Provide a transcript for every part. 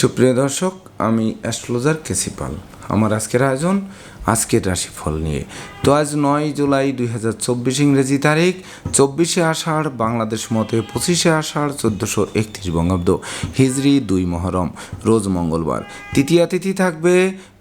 সুপ্রিয় দর্শক, আমি অ্যাস্ট্রোলজার কেসিপাল আমার আজকের আয়োজন, আজকের রাশিফল নিয়ে। তো আজ নয় জুলাই দুই হাজার চব্বিশ ইংরেজি তারিখ, চব্বিশে আষাঢ়, বাংলাদেশ মতে পঁচিশে আষাঢ়, চোদ্দোশো একত্রিশ বঙ্গাব্দ। হিজরি দুই মহরম, রোজ মঙ্গলবার। তৃতীয়া তিথি থাকবে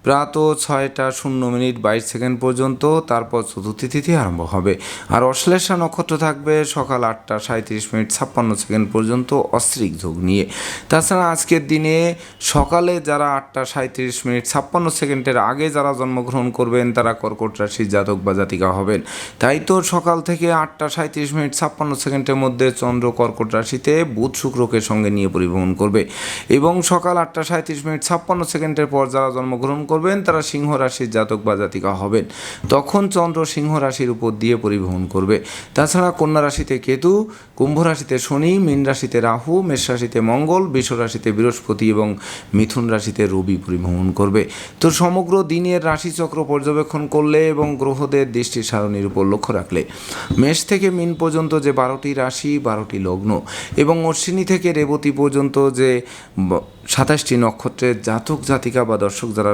প্রাত ছয়টা শূন্য মিনিট বাইশ সেকেন্ড পর্যন্ত, তারপর চতুর্থী তিথি আরম্ভ হবে। আর অশ্লেষা নক্ষত্র থাকবে সকাল আটটা সাঁত্রিশ মিনিট ছাপ্পান্ন সেকেন্ড পর্যন্ত অস্ত্রিক যোগ নিয়ে। তাছাড়া আজকের দিনে সকালে যারা আটটা সাঁত্রিশ মিনিট ছাপ্পান্ন সেকেন্ডের আগে যারা জন্মগ্রহণ করবেন, তারা কর্কট রাশির জাতক বা জাতিকা হবেন। তাই তো সকাল থেকে আটটা সাঁত্রিশ মিনিট ছাপ্পান্ন সেকেন্ডের মধ্যে চন্দ্র কর্কট রাশিতে বুধ শুক্রকে সঙ্গে নিয়ে পরিভ্রমণ করবে। এবং সকাল আটটা সাঁত্রিশ মিনিট ছাপ্পান্ন সেকেন্ডের পর যারা জন্মগ্রহণ করবেন, তারা সিংহ রাশির জাতক বা জাতিকা হবেন। তখন চন্দ্র সিংহ রাশির উপর দিয়ে পরিভ্রমণ করবে। তাছাড়া কন্যা রাশিতে কেতু, কুম্ভ রাশিতে শনি, মীন রাশিতে রাহু, মেষ রাশিতে মঙ্গল, বৃষ রাশিতে বৃহস্পতি এবং মিথুন রাশিতে রবি পরিভ্রমণ করবে। তো সমগ্র দিনের রাশিচক্র পর্যবেক্ষণ করলে এবং গ্রহদের দৃষ্টি সারণীর উপর লক্ষ্য রাখলে, মেষ থেকে মিন পর্যন্ত যে বারোটি রাশি, বারোটি লগ্ন এবং অশ্বিনী থেকে রেবতী পর্যন্ত যে সাতাশটি নক্ষত্রের জাতক, জাতিকা বা দর্শক যারা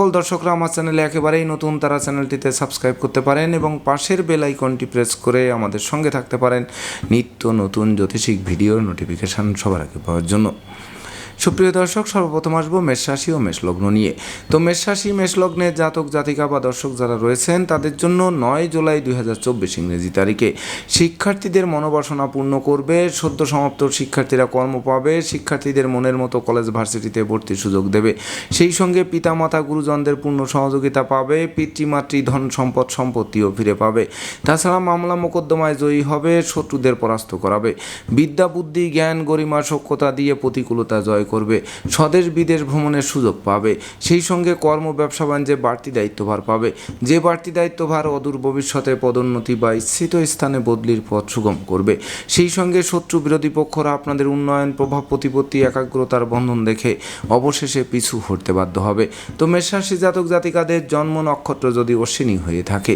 দর্শকরা আমার চ্যানেলে একেবারেই নতুন, তারা চ্যানেলটিতে সাবস্ক্রাইব করতে পারেন এবং পাশের বেল আইকনটি প্রেস করে আমাদের সঙ্গে থাকতে পারেন নিত্য নতুন জ্যোতিষিক ভিডিওর নোটিফিকেশান সবার আগে পাওয়ার জন্য। সুপ্রিয় দর্শক, সর্বপ্রথম আসব মেষ রাশি ও মেষ লগ্ন নিয়ে। তো মেষ রাশি, মেষ লগ্নের জাতক, জাতিকা বা দর্শক যারা রয়েছেন, তাদের জন্য নয় জুলাই দুই হাজার চব্বিশ ইংরেজি তারিখে। শিক্ষার্থীদের মনোবাসনা পূর্ণ করবে, সদ্য সমাপ্ত শিক্ষার্থীরা কর্ম পাবে, শিক্ষার্থীদের মনের মতো কলেজ ভার্সিটিতে ভর্তির সুযোগ দেবে। সেই সঙ্গে পিতামাতা, গুরুজনদের পূর্ণ সহযোগিতা পাবে, পিতৃমাতৃ ধন সম্পদ, সম্পত্তিও ফিরে পাবে। তাছাড়া মামলা মোকদ্দমায় জয়ী হবে, শত্রুদের পরাস্ত করাবে। বিদ্যা, বুদ্ধি, জ্ঞান, গরিমা সক্ষতা দিয়ে প্রতিকূলতা জয় করবে, স্বদেশ বিদেশ ভ্রমণের সুযোগ পাবে। সেই সঙ্গে কর্ম, ব্যবসা, বাণিজ্যে বাড়তি দায়িত্বভার পাবে। যে বাড়তি দায়িত্বভার অদূর ভবিষ্যতে পদোন্নতি বা ইচ্ছিত স্থানে বদলির পথ সুগম করবে। সেই সঙ্গে শত্রু বিরোধী পক্ষরা আপনাদের উন্নয়ন, প্রভাব, প্রতিপত্তি, একাগ্রতার বন্ধন দেখে অবশেষে পিছু হটতে বাধ্য হবে। তো মেষরাশি জাতক জাতিকাদের জন্ম নক্ষত্র যদি অশ্বিনী হয়ে থাকে,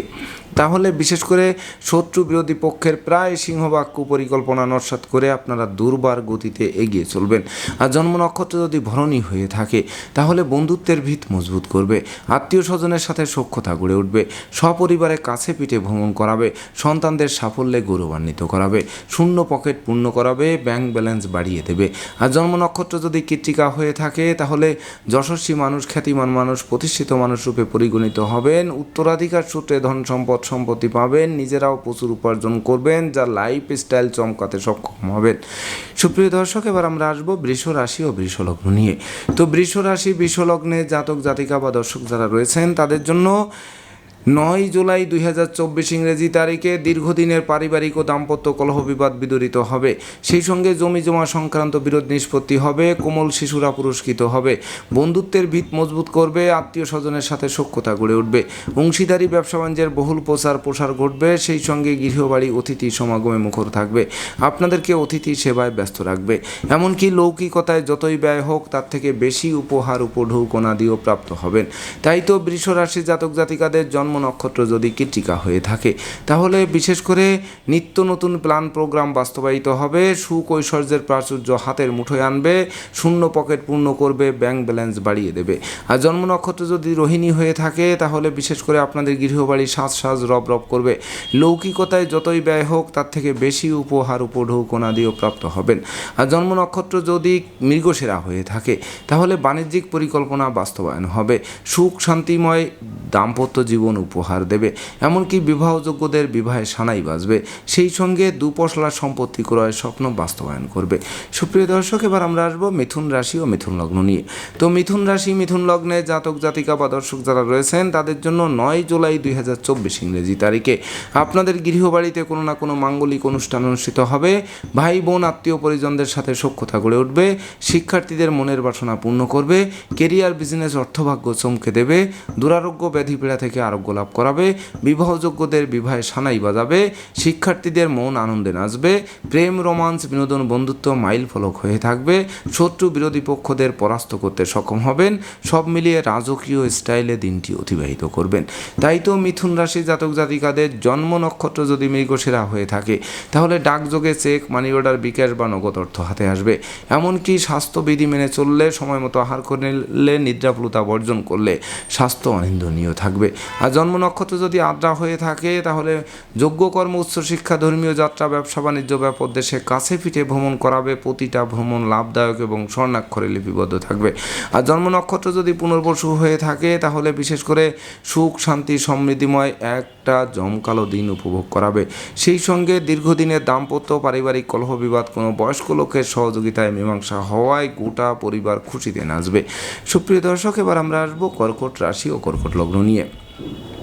তাহলে বিশেষ করে শত্রু বিরোধী পক্ষের প্রায় সিংহবাগ পরিকল্পনা নস্বাত করে আপনারা দুর্বার গতিতে এগিয়ে চলবেন। আর জন্ম নক্ষত্র যদি ভরণী হয়ে থাকে, তাহলে বন্ধুত্বের ভিত মজবুত করবে, আত্মীয় স্বজনের সাথে সখ্যতা গড়ে উঠবে, সপরিবারে কাছে পিঠে ভ্রমণ করাবে, সন্তানদের সাফল্যে গৌরবান্বিত করাবে, শূন্য পকেট পূর্ণ করাবে, ব্যাংক ব্যালেন্স বাড়িয়ে দেবে। আর জন্ম নক্ষত্র যদি কৃত্তিকা হয়ে থাকে, তাহলে যশস্বী মানুষ, খ্যাতিমান মানুষ, প্রতিষ্ঠিত মানুষ রূপে পরিগণিত হবেন, উত্তরাধিকার সূত্রে ধন সম্পদ সম্পত্তি পাবেন, নিজেরাও প্রচুর উপার্জন করবেন, যা লাইফ স্টাইল চমকাতে সক্ষম হবেন। সুপ্রিয় দর্শক, এবার আমরা আসব বৃষ রাশি ও বৃষলগ্ন নিয়ে। তো বৃষ রাশি, বৃষ লগ্নে জাতক জাতিকা বা দর্শক যারা রয়েছেন, তাদের জন্য নয় জুলাই দুই হাজার চব্বিশ ইংরেজি তারিখে দীর্ঘদিনের পারিবারিক ও দাম্পত্য কলহ বিবাদ বিদরিত হবে। সেই সঙ্গে জমি জমা সংক্রান্ত বিরোধ নিষ্পত্তি হবে, কোমল শিশুরা পুরস্কৃত হবে। বন্ধুত্বের ভিত মজবুত করবে আত্মীয় স্বজনের সাথে সখ্যতা গড়ে উঠবে। অংশীদারি ব্যবসা বাণিজ্যের বহুল প্রচার প্রসার ঘটবে, সেই সঙ্গে গৃহবাড়ি, অতিথি সমাগমে মুখর থাকবে। আপনাদেরকে অতিথি সেবায় ব্যস্ত রাখবে। এমনকি লৌকিকতায় যতই ব্যয় হোক, তার থেকে বেশি উপহার, উপঢৌকনা দিয়েও প্রাপ্ত হবেন। তাই তো বৃষ রাশি জাতক জাতিকাদের জন্ম নক্ষত্র যদি কৃতিকা হয়ে থাকে, তাহলে বিশেষ করে নিত্য নতুন প্ল্যান প্রোগ্রাম বাস্তবায়িত হবে, সুকৈশর্যের প্রাচুর্য হাতের মুঠোয় আনবে, শূন্য পকেট পূর্ণ করবে, ব্যাংক ব্যালেন্স বাড়িয়ে দেবে। আর জন্ম নক্ষত্র যদি রোহিণী হয়ে থাকে, তাহলে বিশেষ করে আপনাদের গৃহবাড়ি সাজ সাজ রব রব করবে। লৌকিকতায় যতই ব্যয় হোক, তার থেকে বেশি উপহার উপঢৌকনা দিয়েও প্রাপ্ত হবেন। আর জন্ম নক্ষত্র যদি মৃগসেরা হয়ে থাকে, তাহলে বাণিজ্যিক পরিকল্পনা বাস্তবায়ন হবে। সুখ, শান্তিময় দাম্পত্য জীবন উপহার দেবে। এমনকি বিবাহযোগ্যদের বিবাহে সানাই বাজবে। সেই সঙ্গে দুপশলা সম্পত্তি ক্রয়ের স্বপ্ন বাস্তবায়ন করবে। সুপ্রিয় দর্শক, এবার আমরা আসব মিথুন রাশি ও মিথুন লগ্ন নিয়ে। তো মিথুন রাশি, মিথুন লগ্নে জাতক, জাতিকা বা দর্শক যারা রয়েছেন, তাদের জন্য নয় জুলাই দুই হাজার চব্বিশ ইংরেজি তারিখে। আপনাদের গৃহবাড়িতে কোনো না কোনো মাঙ্গলিক অনুষ্ঠান অনুষ্ঠিত হবে। ভাই, বোন, আত্মীয় পরিজনদের সাথে সখ্যতা গড়ে উঠবে। শিক্ষার্থীদের মনের বাসনা পূর্ণ করবে। কেরিয়ার, বিজনেস, অর্থভাগ্য চমকে দেবে। দুরারোগ্য ব্যাধি পীড়া থেকে আরোগ্য লাভ করাবে, বিবাহযোগ্যদের বিবাহে সানাই বাজাবে, শিক্ষার্থীদের মন আনন্দে নাচবে, প্রেম, রোমান্স, বিনোদন, বন্ধুত্ব মাইল ফলক হয়ে থাকবে, শত্রু বিরোধী পক্ষদের পরাস্ত করতে সক্ষম হবেন, সব মিলিয়ে রাজকীয় স্টাইলে দিনটি অতিবাহিত করবেন। তাই তো মিথুন রাশি জাতক জাতিকাদের জন্ম নক্ষত্র যদি মৃগশিরা হয়ে থাকে, তাহলে ডাকযোগে চেক, মানি অর্ডার, বিকাশ বা নগদ অর্থ হাতে আসবে। এমনকি স্বাস্থ্যবিধি মেনে চললে, সময় মতো আহার করলে নিদ্রাপ্লুতা বর্জন করলে স্বাস্থ্য অনিন্দনীয় থাকবে। আর জন্ম নক্ষত্র যদি আদ্রা হয়ে থাকে, তাহলে যোগ্য কর্ম উচ্চশিক্ষা ধর্মীয় যাত্রা, ব্যবসা, বাণিজ্য ব্যাপক দেশে কাছে পিঠে ভ্রমণ করাবে, প্রতিটা ভ্রমণ লাভদায়ক এবং স্বর্ণাক্ষরে লিপিবদ্ধ থাকবে। আর জন্ম নক্ষত্র যদি পুনর্বসু হয়ে থাকে, তাহলে বিশেষ করে সুখ, শান্তি, সমৃদ্ধিময় একটা জমকালো দিন উপভোগ করাবে। সেই সঙ্গে দীর্ঘদিনের দাম্পত্য, পারিবারিক কলহ বিবাদ কোনো বয়স্ক লোকের সহযোগিতায় মীমাংসা হওয়ায় গোটা পরিবার খুশিতে নাচবে। সুপ্রিয় দর্শক, এবার আমরা আসব কর্কট রাশি ও কর্কট লগ্ন নিয়ে। Thank you.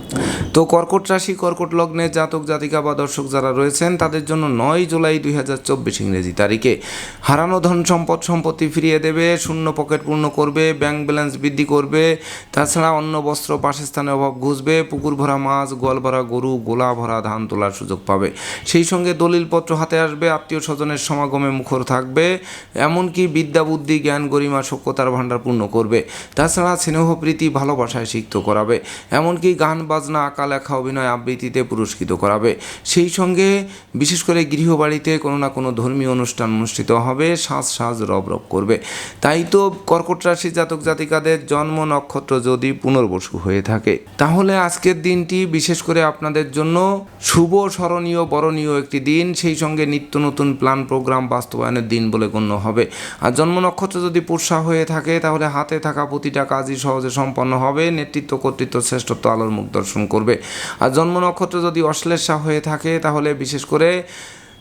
তো কর্কট রাশি, কর্কট লগ্নে জাতক, জাতিকা বা দর্শক যারা রয়েছেন, তাদের জন্য নয় জুলাই দুই হাজার চব্বিশ ইংরেজি তারিখে। হারানো ধন সম্পদ, সম্পত্তি ফিরিয়ে দেবে, শূন্য পকেট পূর্ণ করবে, ব্যাংক ব্যালেন্স বৃদ্ধি করবে, তাছাড়া অন্য বস্ত্র, বাসস্থানের অভাব ঘুষবে, পুকুর ভরা মাছ, গোয়াল ভরা গরু, গোলা ভরা ধান তোলার সুযোগ পাবে। সেই সঙ্গে দলিলপত্র হাতে আসবে, আত্মীয় স্বজনের সমাগমে মুখর থাকবে, এমনকি বিদ্যা, বুদ্ধি, জ্ঞান, গরিমা, সভ্যতার ভাণ্ডার পূর্ণ করবে। তাছাড়া স্নেহ, প্রীতি, ভালোবাসায় সিক্ত করাবে। এমনকি গান বাজনা আঁকা লেখা অভিনয় আবৃত্তিতে পুরস্কৃত করাবে। সেই সঙ্গে বিশেষ করে গৃহবাড়িতে কোনো না কোনো ধর্মীয় অনুষ্ঠান অনুষ্ঠিত হবে, সাজ সাজ রব রব করবে। তাই তো কর্কট রাশি জাতক জাতিকাদের জন্ম নক্ষত্র যদি পুনর্বসু হয়ে থাকে। তাহলে আজকের দিনটি বিশেষ করে আপনাদের জন্য শুভ, স্মরণীয়, বরণীয় একটি দিন। সেই সঙ্গে নিত্য নতুন প্ল্যান, প্রোগ্রাম, বাস্তবায়নের দিন বলে গণ্য হবে। আর জন্ম নক্ষত্র যদি পুরসা হয়ে থাকে, তাহলে হাতে থাকা প্রতিটা কাজই সহজে সম্পন্ন হবে। নেতৃত্ব, কর্তৃত্ব, শ্রেষ্ঠত্ব, আলোর মুখ দর্শন। করবে। আর জন্ম নক্ষত্র যদি অশ্লেষা হয়ে থাকে তাহলে বিশেষ করে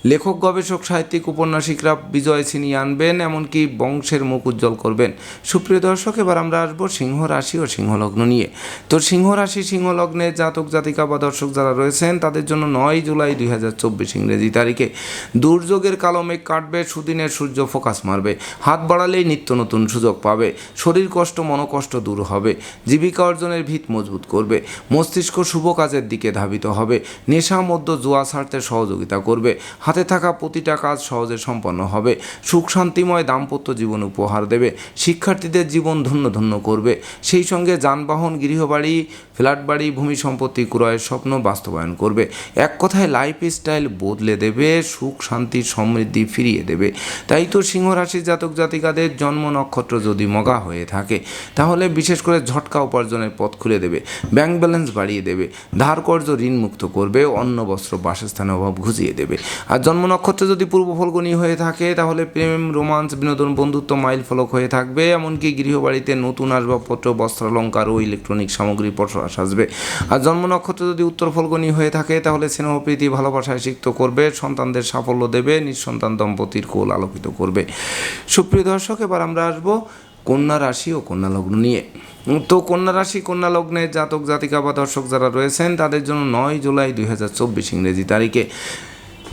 লেখক, গবেষক, সাহিত্যিক, উপন্যাসিকরা বিজয় ছিনিয়ে আনবেন, এমনকি বংশের মুখ উজ্জ্বল করবেন। সুপ্রিয় দর্শক, এবার আমরা আসব সিংহ রাশি ও সিংহলগ্ন নিয়ে। তো সিংহ রাশি, সিংহ লগ্নে জাতক, জাতিকা বা দর্শক যারা রয়েছেন, তাদের জন্য নয় জুলাই দুই হাজার চব্বিশ ইংরেজি তারিখে। দুর্যোগের কালো মেঘ কাটবে, সুদিনের সূর্য ফোকাস মারবে। হাত বাড়ালেই নিত্য নতুন সুযোগ পাবে। শরীর কষ্ট, মনোকষ্ট দূর হবে। জীবিকা অর্জনের ভিত মজবুত করবে। মস্তিষ্ক শুভ কাজের দিকে ধাবিত হবে। নেশা মধ্য জুয়া ছাড়তে সহযোগিতা করবে। হাতে থাকা প্রতিটা কাজ সহজে সম্পন্ন হবে। সুখ, শান্তিময় দাম্পত্য জীবন উপহার দেবে। শিক্ষার্থীদের জীবন ধন্য ধন্য করবে। সেই সঙ্গে যানবাহন, গৃহবাড়ি ফ্ল্যাট বাড়ি ভূমি সম্পত্তি ক্রয়ের স্বপ্ন বাস্তবায়ন করবে। এক কথায় লাইফ স্টাইল বদলে দেবে, সুখ, শান্তি, সমৃদ্ধি ফিরিয়ে দেবে। তাই তো সিংহ রাশির জাতক জাতিকাদের জন্ম নক্ষত্র যদি মগা হয়ে থাকে, তাহলে বিশেষ করে ঝটকা উপার্জনের পথ খুলে দেবে, ব্যাংক ব্যালেন্স বাড়িয়ে দেবে, ধার কর্য ঋণ মুক্ত করবে, অন্ন, বস্ত্র, বাসস্থানের অভাব ঘুচিয়ে দেবে। আর জন্ম নক্ষত্র যদি পূর্ব ফলগুনি হয়ে থাকে, তাহলে প্রেম, রোমান্স, বিনোদন, বন্ধুত্ব মাইল ফলক হয়ে থাকবে। এমনকি গৃহবাড়িতে নতুন আসবাবপত্র বস্ত্রালঙ্কার ও ইলেকট্রনিক সামগ্রী পসরা আসবে। আর জন্ম নক্ষত্র যদি উত্তর ফলগুনি হয়ে থাকে, তাহলে স্নেহ প্রীতি ভালোবাসায় সিক্ত করবে, সন্তানদের সাফল্য দেবে, নিঃসন্তান দম্পতির কোল আলোকিত করবে। সুপ্রিয় দর্শক, এবার আমরা আসব কন্যা রাশি ও কন্যা লগ্ন নিয়ে। তো কন্যা রাশি, কন্যা লগ্নের জাতক, জাতিকা বা দর্শক যারা রয়েছেন, তাদের জন্য নয় জুলাই দুই হাজার চব্বিশ ইংরেজি তারিখে।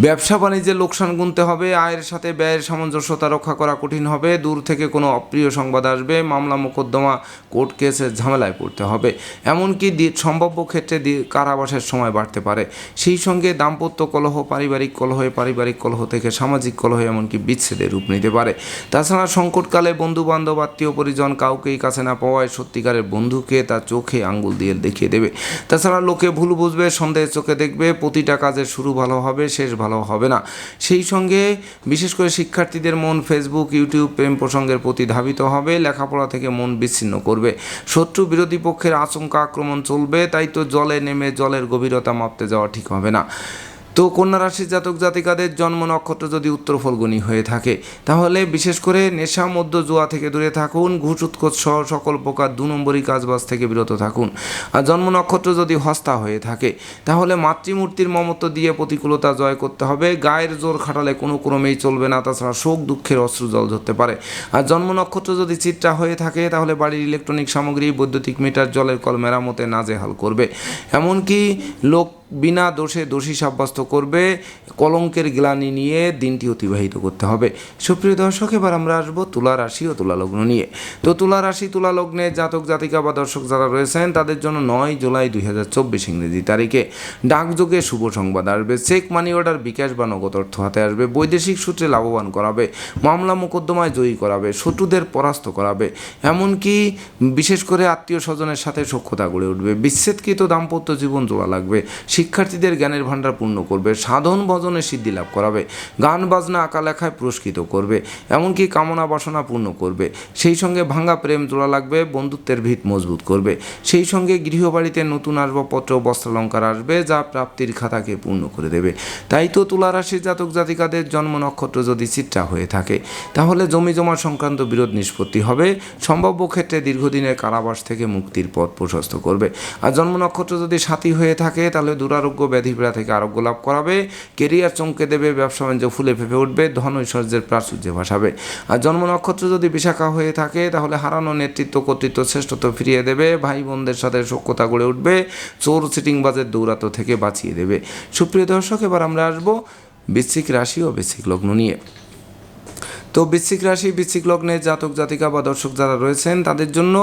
ব্যবসা বাণিজ্যে লোকসান গুনতে হবে, আয়ের সাথে ব্যয়ের সামঞ্জস্যতা রক্ষা করা কঠিন হবে, দূর থেকে কোনো অপ্রিয় সংবাদ আসবে, মামলা মোকদ্দমা, কোর্ট কেসের ঝামেলায় পড়তে হবে। এমনকি সম্ভাব্য ক্ষেত্রে কারাবাসের সময় বাড়তে পারে। সেই সঙ্গে দাম্পত্য কলহ, পারিবারিক কলহে, পারিবারিক কলহ থেকে সামাজিক কলহ এমনকি বিচ্ছেদের রূপ নিতে পারে। তাছাড়া সংকটকালে বন্ধু বান্ধব আত্মীয় পরিজন কাউকেই কাছে না পাওয়ায় সত্যিকারের বন্ধুকে তার চোখে আঙ্গুল দিয়ে দেখিয়ে দেবে। তাছাড়া লোকে ভুল বুঝবে সন্দেহের চোখে দেখবে, প্রতিটা কাজের শুরু ভালো হবে, শেষ ভালো হবে না। সেই সঙ্গে বিশেষ করে শিক্ষার্থীদের মন ফেসবুক ইউটিউব প্রেম প্রসঙ্গের প্রতি ধাবিত হবে, লেখাপড়া থেকে মন বিচ্ছিন্ন করবে। শত্রু বিরোধী পক্ষের আচমকা আক্রমণ চলবে, তাই তো জলে নেমে জলের গভীরতা মাপতে যাওয়া ঠিক হবে না। তো কন্যা রাশির জাতক জাতিকাদের জন্ম নক্ষত্র যদি উত্তর ফলগুনি হয়ে থাকে, তাহলে বিশেষ করে নেশা, মধ্য জুয়া থেকে দূরে থাকুন, ঘুষ, উৎকোচ সহ সকল প্রকার দু নম্বরই কাজবাজ থেকে বিরত থাকুন। আর জন্ম নক্ষত্র যদি হস্তা হয়ে থাকে, তাহলে মাতৃমূর্তির মমত্ব দিয়ে প্রতিকূলতা জয় করতে হবে। গায়ের জোর খাটালে কোনো ক্রমেই চলবে না, তাছাড়া শোক, দুঃখের অশ্রু জল ধরতে পারে। আর জন্ম নক্ষত্র যদি চিত্রা হয়ে থাকে, তাহলে বাড়ির ইলেকট্রনিক সামগ্রী, বৈদ্যুতিক মিটার জলের কল মেরামতে নাজেহাল করবে। এমনকি লোক বিনা দোষে দোষী সাব্যস্ত করবে, কলঙ্কের গ্লানি নিয়ে দিনটি অতিবাহিত করতে হবে। সুপ্রিয় দর্শক, এবার আমরা আসব তুলা রাশি ও তুলা লগ্ন নিয়ে। তো তুলা রাশি, তুলা লগ্নে জাতক, জাতিকা বা দর্শক যারা রয়েছেন, তাদের জন্য নয় জুলাই দুই হাজার চব্বিশ ইংরেজি তারিখে ডাকযোগে শুভ সংবাদ আসবে। চেক মানি অর্ডার বিকাশ বা নগদ অর্থ হাতে আসবে। বৈদেশিক সূত্রে লাভবান করাবে। মামলা মোকদ্দমায় জয়ী করাবে। শত্রুদের পরাস্ত করাবে। এমনকি বিশেষ করে আত্মীয় স্বজনের সাথে সখ্যতা গড়ে উঠবে। বিচ্ছেদকৃত দাম্পত্য জীবন জোড়া লাগবে। শিক্ষার্থীদের জ্ঞানের ভাণ্ডার পূর্ণ করবে, সাধন ভজনে সিদ্ধি লাভ করাবে, গান, বাজনা, আঁকা লেখায় পুরস্কৃত করবে, এমনকি কামনা বাসনা পূর্ণ করবে। সেই সঙ্গে ভাঙ্গা প্রেম জোড়া লাগবে, বন্ধুত্বের ভিত মজবুত করবে। সেই সঙ্গে গৃহবাড়িতে নতুন আসবাবপত্র, বস্ত্রালঙ্কার আসবে, যা প্রাপ্তির খাতাকে পূর্ণ করে দেবে। তাই তো তুলা রাশির জাতক জাতিকাদের জন্ম নক্ষত্র যদি চিত্রা হয়ে থাকে, তাহলে জমি জমা সংক্রান্ত বিরোধ নিষ্পত্তি হবে। সম্ভাব্য ক্ষেত্রে দীর্ঘদিনের কারাবাস থেকে মুক্তির পথ প্রশস্ত করবে। আর জন্ম নক্ষত্র যদি সাথী হয়ে থাকে, তাহলে দুরারোগ্য ব্যাধিপীড়া থেকে আরোগ্য লাভ করাবে, কেরিয়ার চমকে দেবে, ব্যবসা বাণিজ্য ফুলে ফেঁপে উঠবে, ধন ঐশ্বর্যের প্রাচুর্যে ভাসাবে। আর জন্ম নক্ষত্র যদি বিশাখা হয়ে থাকে, তাহলে হারানো নেতৃত্ব, কর্তৃত্ব, শ্রেষ্ঠত্ব ফিরিয়ে দেবে ভাই বোনদের সাথে সক্ষতা গড়ে উঠবে, চোর সিটিংবাজের দৌরাত্ম থেকে বাঁচিয়ে দেবে। সুপ্রিয় দর্শক, এবার আমরা আসব বৃশ্চিক রাশি ও বৃশ্চিক লগ্ন নিয়ে। তো বৃশ্চিক রাশি, বৃশ্চিক লগ্নে জাতক, জাতিকা বা দর্শক যারা রয়েছেন, তাদের জন্য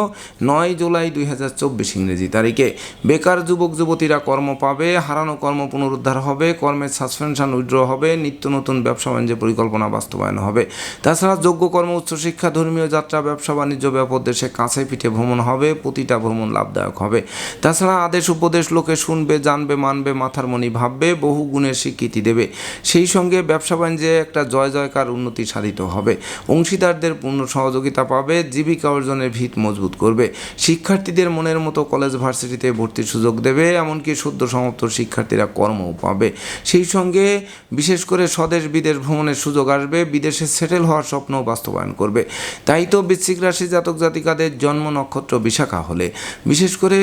নয় জুলাই দুই হাজার চব্বিশ ইংরেজি তারিখে। বেকার যুবক, যুবতীরা কর্ম পাবে, হারানো কর্ম পুনরুদ্ধার হবে, কর্মের সাসপেনশন উইড্র হবে, নিত্য নতুন ব্যবসা বাণিজ্য পরিকল্পনা বাস্তবায়ন হবে। তাছাড়া যোগ্য কর্ম উচ্চশিক্ষা ধর্মীয় যাত্রা, ব্যবসা বাণিজ্য ব্যাপক দেশে কাছে পিঠে ভ্রমণ হবে, প্রতিটা ভ্রমণ লাভদায়ক হবে। তাছাড়া আদেশ, উপদেশ, লোকে শুনবে, জানবে, মানবে, মাথার মনি ভাববে, বহু গুণের স্বীকৃতি দেবে। সেই সঙ্গে ব্যবসা বাণিজ্যে একটা জয়, জয়কার উন্নতি সাধিত হবে অংশীদারদের পূর্ণ সহযোগিতা পাবে, জীবিকা অর্জনের ভিত মজবুত করবে। শিক্ষার্থীদের মনের মতো কলেজ ভার্সিটিতে ভর্তির সুযোগ দেবে, এমনকি সদ্য সমাপ্ত শিক্ষার্থীরা কর্মও পাবে। সেই সঙ্গে বিশেষ করে স্বদেশ বিদেশ ভ্রমণের সুযোগ আসবে, বিদেশে সেটেল হওয়ার স্বপ্ন বাস্তবায়ন করবে। তাই তো বৃশ্চিক রাশি জাতক জাতিকাদের জন্ম নক্ষত্র বিশাখা হলে। বিশেষ করে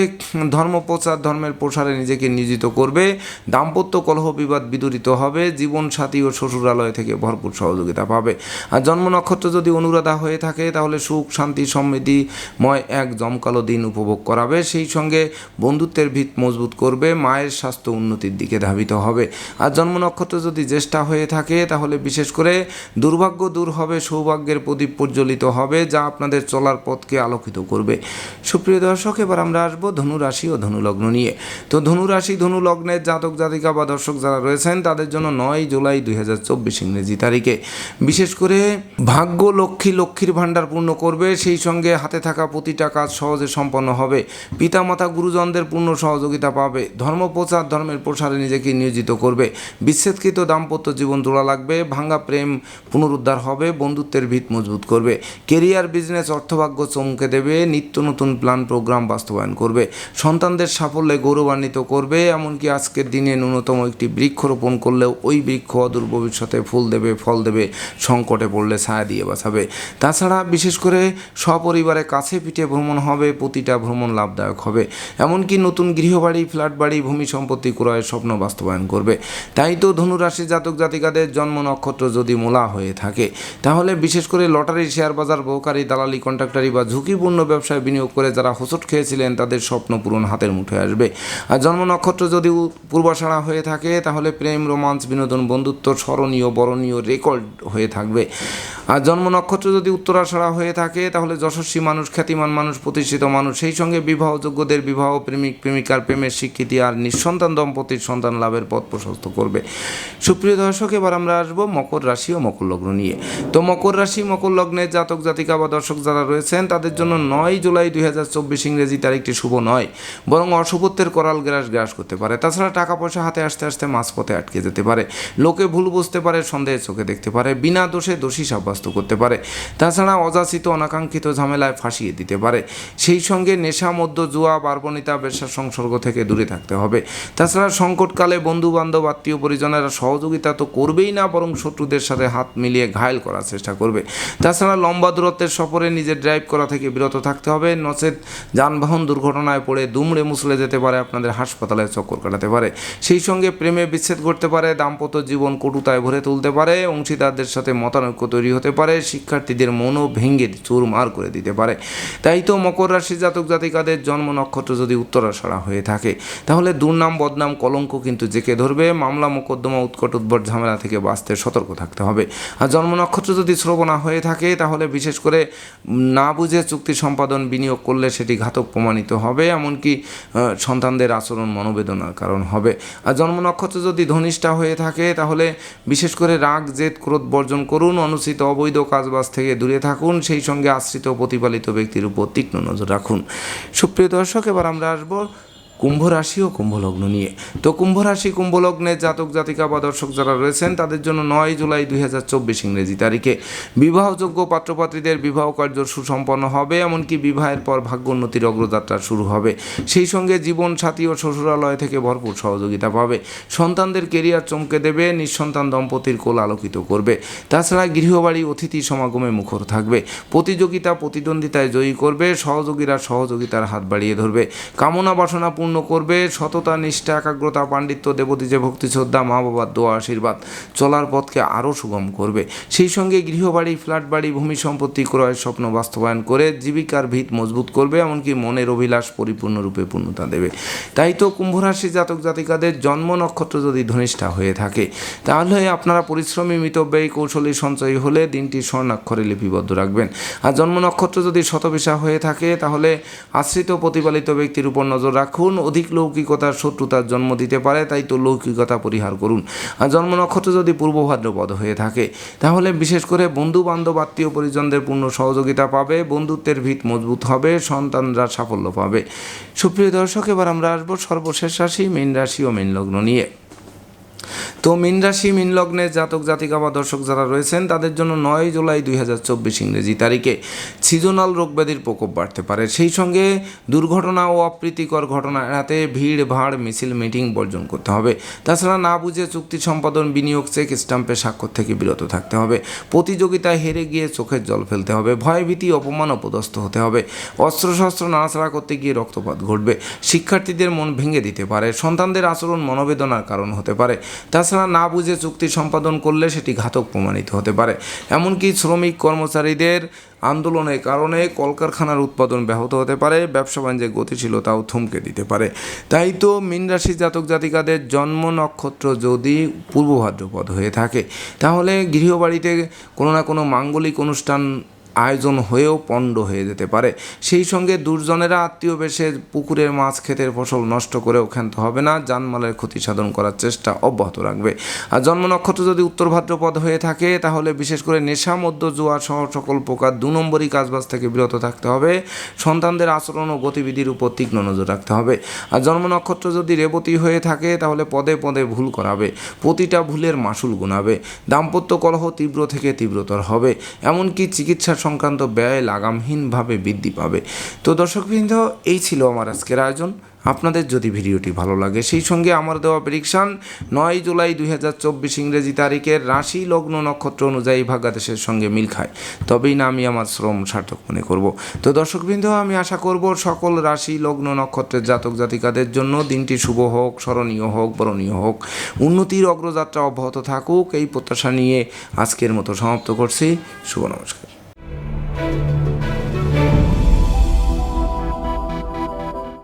ধর্ম প্রচার, ধর্মের প্রসারে নিজেকে নিয়োজিত করবে, দাম্পত্য কলহ বিবাদ বিদূরিত হবে জীবন সাথী ও শ্বশুরালয় থেকে ভরপুর সহযোগিতা পাবে। আর জন্ম নক্ষত্র যদি অনুরাধা হয়ে থাকে, তাহলে সুখ, শান্তি সমৃদ্ধিময় এক জমকালো দিন উপভোগ করাবে। সেই সঙ্গে বন্ধুত্বের ভিত মজবুত করবে, মায়ের স্বাস্থ্য উন্নতির দিকে ধাবিত হবে। আর জন্ম নক্ষত্র যদি জ্যেষ্ঠা হয়ে থাকে, তাহলে বিশেষ করে দুর্ভাগ্য দূর হবে, সৌভাগ্যের প্রদীপ প্রজ্বলিত হবে, যা আপনাদের চলার পথকে আলোকিত করবে। সুপ্রিয় দর্শক, এবার আমরা আসব ধনুরাশি ও ধনুলগ্ন নিয়ে। তো ধনুরাশি, ধনুলগ্নের ধনু লগ্নের জাতক, জাতিকা বা দর্শক যারা রয়েছেন, তাদের জন্য নয় জুলাই দুই হাজার চব্বিশ ইংরেজি তারিখে। বিশেষ করে ভাগ্য লক্ষ্মী লক্ষ্মীর ভাণ্ডার পূর্ণ করবে, সেই সঙ্গে হাতে থাকা প্রতিটা কাজ সহজে সম্পন্ন হবে। পিতামাতা গুরুজনদের পূর্ণ সহযোগিতা পাবে। ধর্মপ্রচার, ধর্মের প্রসারে নিজেকে নিয়োজিত করবে। বিচ্ছেদকৃত দাম্পত্য জীবন জোড়া লাগবে। ভাঙ্গা প্রেম পুনরুদ্ধার হবে। বন্ধুত্বের ভিত মজবুত করবে। কেরিয়ার, বিজনেস, অর্থভাগ্য চমকে দেবে। নিত্য নতুন প্ল্যান, প্রোগ্রাম বাস্তবায়ন করবে। সন্তানদের সাফল্যে গৌরবান্বিত করবে। এমনকি আজকের দিনে ন্যূনতম একটি বৃক্ষ রোপণ করলেও ওই বৃক্ষ অদূর ভবিষ্যতে ফুল দেবে, ফল দেবে, সংকটে পড়লে ছায়া দিয়ে বাঁচাবে। তাছাড়া বিশেষ করে সপরিবারে কাছে পিঠে ভ্রমণ হবে, প্রতিটা ভ্রমণ লাভদায়ক হবে। এমনকি নতুন গৃহবাড়ি ফ্ল্যাট বাড়ি ভূমি সম্পত্তি ক্রয়ের স্বপ্ন বাস্তবায়ন করবে। তাই তো ধনুরাশি জাতক জাতিকাদের জন্ম নক্ষত্র যদি মোলা হয়ে থাকে, তাহলে বিশেষ করে লটারি শেয়ার বাজার বহুকারী, দালালি কন্ট্রাক্টারি বা ঝুঁকিপূর্ণ ব্যবসায় বিনিয়োগ করে যারা হোঁচট খেয়েছিলেন, তাদের স্বপ্ন পূরণ হাতের মুঠে আসবে। আর জন্ম নক্ষত্র যদি পূর্বাষাঢ়া হয়ে থাকে, তাহলে প্রেম রোমাঞ্চ বিনোদন, বন্ধুত্ব, স্মরণীয়, বরণীয় রেকর্ড হয়ে থাকবে। আর জন্ম নক্ষত্র যদি উত্তরাষাঢ়া হয়ে থাকে, তাহলে যশস্বী মানুষ, খ্যাতিমান মানুষ, প্রতিষ্ঠিত মানুষ, সেই সঙ্গে বিবাহযোগ্যদের বিবাহ প্রেমিক, প্রেমিকার প্রেমের স্বীকৃতি আর নিঃসন্তান দম্পতির সন্তান লাভের পথ প্রশস্ত করবে। সুপ্রিয় দর্শক, এবার আমরা আসব মকর রাশি ও মকর লগ্ন নিয়ে। তো মকর রাশি, মকর লগ্নের জাতক, জাতিকা বা দর্শক যারা রয়েছেন, তাদের জন্য নয় জুলাই দুই হাজার চব্বিশ ইংরেজি তারিখটি শুভ নয়, বরং অশুভত্বের করাল গ্রাস গ্রাস করতে পারে। তাছাড়া টাকা পয়সা হাতে আসতে আসতে মাঝপথে আটকে যেতে পারে। লোকে ভুল বুঝতে পারে সন্দেহের চোখে দেখতে পারে। বিনা দোষে দোষী সাব্যস্ত করতে পারে। তাছাড়া অযাচিত অনাকাঙ্ক্ষিত ঝামেলায় ফাঁসিয়ে দিতে পারে। সেই সঙ্গে নেশা মধ্য জুয়া বার্বণিতা বেশার সংসর্গ থেকে দূরে থাকতে হবে। তাছাড়া সংকটকালে বন্ধু বান্ধব আত্মীয় পরিজনেরা সহযোগিতা তো করবেই না, বরং শত্রুদের সাথে হাত মিলিয়ে ঘায়েল করার চেষ্টা করবে। তাছাড়া লম্বা দূরত্বের সফরে নিজের ড্রাইভ করা থেকে বিরত থাকতে হবে। নচেত যানবাহন দুর্ঘটনায় পড়ে দুমড়ে মুসলে যেতে পারে, আপনাদের হাসপাতালে চক্কর কাটাতে পারে। সেই সঙ্গে প্রেমে বিচ্ছেদ করতে পারে, দাম্পত্য জীবন কটুতায় ভরে তুলতে পারে, অংশীদারদের সাথে মতানৈক্য তৈরি হতে পারে, শিক্ষার্থীদের মনও ভেঙে চুরমার করে দিতে পারে। তাই তো মকর রাশি জাতক জাতিকাদের জন্ম নক্ষত্র যদি উত্তরাষাড়া হয়ে থাকে, তাহলে দুর্নাম, বদনাম, কলঙ্ক কিন্তু জেকে ধরবে। মামলা, মোকদ্দমা, উৎকট উদ্ভট ঝামেলা থেকে বাঁচতে সতর্ক থাকতে হবে। আর জন্ম নক্ষত্র যদি শ্রবণা হয়ে থাকে, তাহলে বিশেষ করে না বুঝে চুক্তি সম্পাদন, বিনিয়োগ করলে সেটি ঘাতক প্রমাণিত হবে। এমনকি সন্তানদের আচরণ মনোবেদনার কারণ হবে। আর জন্ম নক্ষত্র যদি ধনিষ্ঠা হয়ে থাকে, তাহলে বিশেষ করে রাগ, জেদ, ক্রোধ বর্জন করুন। অনুচিত অবৈধ কাজবাজ থেকে দূরে থাকুন। সেই সঙ্গে আশ্রিত প্রতিপালিত ব্যক্তির উপর তীক্ষ্ণ নজর রাখুন। সুপ্রিয় দর্শক, এবার আমরা আসব কুম্ভ রাশি ও কুম্ভ লগ্ন নিয়ে। তো কুম্ভ রাশি কুম্ভ জাতক, জাতিকা বা দর্শক যারা রয়েছেন, তাদের জন্য নয় জুলাই দুই হাজার চব্বিশ ইংরেজি তারিখে। বিবাহযোগ্য পাত্রপাত্রীদের বিবাহ কার্য সুসম্পন্ন হবে, এমনকি বিবাহের পর ভাগ্য উন্নতির অগ্রযাত্রা শুরু হবে। সেই সঙ্গে জীবন, সাথী ও শ্বশুরালয় থেকে ভরপুর সহযোগিতা পাবে। সন্তানদের কেরিয়ার চমকে দেবে, নিঃসন্তান দম্পতির কোল আলোকিত করবে। তাছাড়া গৃহবাড়ি, অতিথি সমাগমে মুখর থাকবে। প্রতিযোগিতা, প্রতিদ্বন্দ্বিতায় জয়ী করবে, সহযোগীরা সহযোগিতার হাত বাড়িয়ে ধরবে। কামনা বাসনা পূর্ণ করবে। সততা, নিষ্ঠা, একাগ্রতা, পাণ্ডিত্য দেবতীজে ভক্তি, শ্রদ্ধা, মা বাবার দোয়া, আশীর্বাদ চলার পথকে আরও সুগম করবে। সেই সঙ্গে গৃহবাড়ি ফ্ল্যাট বাড়ি ভূমি সম্পত্তি ক্রয়ের স্বপ্ন বাস্তবায়ন করে জীবিকার ভিত মজবুত করবে, এমনকি মনের অভিলাষ পরিপূর্ণরূপে পূর্ণতা দেবে। তাই তো কুম্ভরাশি জাতক জাতিকাদের জন্ম নক্ষত্র যদি ধনিষ্ঠা হয়ে থাকে, তাহলে আপনারা পরিশ্রমী, মিতব্যয়ী, কৌশলী সঞ্চয়ী হলে দিনটি স্বর্ণাক্ষরে লিপিবদ্ধ রাখবেন। আর জন্ম নক্ষত্র যদি শতবিশা হয়ে থাকে, তাহলে আশ্রিত প্রতিপালিত ব্যক্তির উপর নজর রাখুন। অধিক লৌকিকতার শত্রুতার জন্ম দিতে পারে, তাই তো লৌকিকতা পরিহার করুন। আর জন্ম নক্ষত্র যদি পূর্ব ভাদ্রপদ হয়ে থাকে, তাহলে বিশেষ করে বন্ধু বান্ধব আত্মীয় পরিজনদের পূর্ণ সহযোগিতা পাবে, বন্ধুত্বের ভিত মজবুত হবে, সন্তানরা সাফল্য পাবে। সুপ্রিয় দর্শক, এবার আমরা আসব সর্বশেষ রাশি, মীন রাশি ও মীন লগ্ন নিয়ে। তো মীন রাশি, মীন লগ্নের জাতক, জাতিকা বা দর্শক যারা রয়েছেন, তাদের জন্য নয় জুলাই দুই হাজার চব্বিশ ইংরেজি তারিখে সিজনাল রোগব্যাধির প্রকোপ বাড়তে পারে। সেই সঙ্গে দুর্ঘটনা ও অপ্রীতিকর ঘটনা এড়াতে ভিড়, ভাড়, মিছিল, মিটিং বর্জন করতে হবে। তাছাড়া না বুঝে চুক্তি সম্পাদন, বিনিয়োগ, চেক স্টাম্পে স্বাক্ষর থেকে বিরত থাকতে হবে। প্রতিযোগিতায় হেরে গিয়ে চোখের জল ফেলতে হবে। ভয়ভীতি, অপমান, অপদস্থ হতে হবে। অস্ত্রশস্ত্র নাড়াচাড়া করতে গিয়ে রক্তপাত ঘটবে। শিক্ষার্থীদের মন ভেঙে দিতে পারে। সন্তানদের আচরণ মনোবেদনার কারণ হতে পারে। তাছাড়া না বুঝে চুক্তি সম্পাদন করলে সেটি ঘাতক প্রমাণিত হতে পারে। এমনকি শ্রমিক কর্মচারীদের আন্দোলনের কারণে কলকারখানার উৎপাদন ব্যাহত হতে পারে, ব্যবসা বাণিজ্যের গতিশীলতাও থমকে দিতে পারে। তাই তো মীন রাশি জাতক জাতিকাদের জন্ম নক্ষত্র যদি পূর্ব ভাদ্রপদ হয়ে থাকে, তাহলে গৃহবাড়িতে কোনো না কোনো মাঙ্গলিক অনুষ্ঠান আয়োজন হয়েও পণ্ড হয়ে যেতে পারে। সেই সঙ্গে দুর্জনেরা আত্মীয় বেশে পুকুরের মাছ ক্ষেতের ফসল নষ্ট করেও ক্ষান্ত হবে না, জানমালের ক্ষতি সাধন করার চেষ্টা অব্যাহত রাখবে। আর জন্ম নক্ষত্র যদি উত্তর ভাদ্রপদ হয়ে থাকে, তাহলে বিশেষ করে নেশা মধ্য জুয়া সহ সকল প্রকার দু নম্বরই কাজবাজ থেকে বিরত থাকতে হবে। সন্তানদের আচরণ ও গতিবিধির উপর তীক্ষ্ণ নজর রাখতে হবে। আর জন্ম নক্ষত্র যদি রেবতী হয়ে থাকে, তাহলে পদে পদে ভুল করাবে। প্রতিটা ভুলের মাসুল গুনাবে। দাম্পত্য কলহ তীব্র থেকে তীব্রতর হবে। এমনকি চিকিৎসা সংক্রান্ত ব্যয় লাগামহীনভাবে বৃদ্ধি পাবে। তো দর্শকবৃন্দ, এই ছিল আমার আজকের আয়োজন। আপনাদের যদি ভিডিওটি ভালো লাগে, সেই সঙ্গে আমার দেওয়া প্রেডিকশান নয় জুলাই দুই হাজার চব্বিশ ইংরেজি তারিখের রাশি লগ্ন নক্ষত্র অনুযায়ী ভাগ্যাদেশের সঙ্গে মিল খায়। তবেই না আমি আমার শ্রম সার্থক মনে করব। তো দর্শকবৃন্দ, আমি আশা করব সকল রাশি লগ্ন নক্ষত্রের জাতক জাতিকাদের জন্য দিনটি শুভ হোক, স্মরণীয় হোক, বরণীয় হোক। উন্নতির অগ্রযাত্রা অব্যাহত থাকুক, এই প্রত্যাশা নিয়ে আজকের মতো সমাপ্ত করছি। শুভ নমস্কার। Thank you.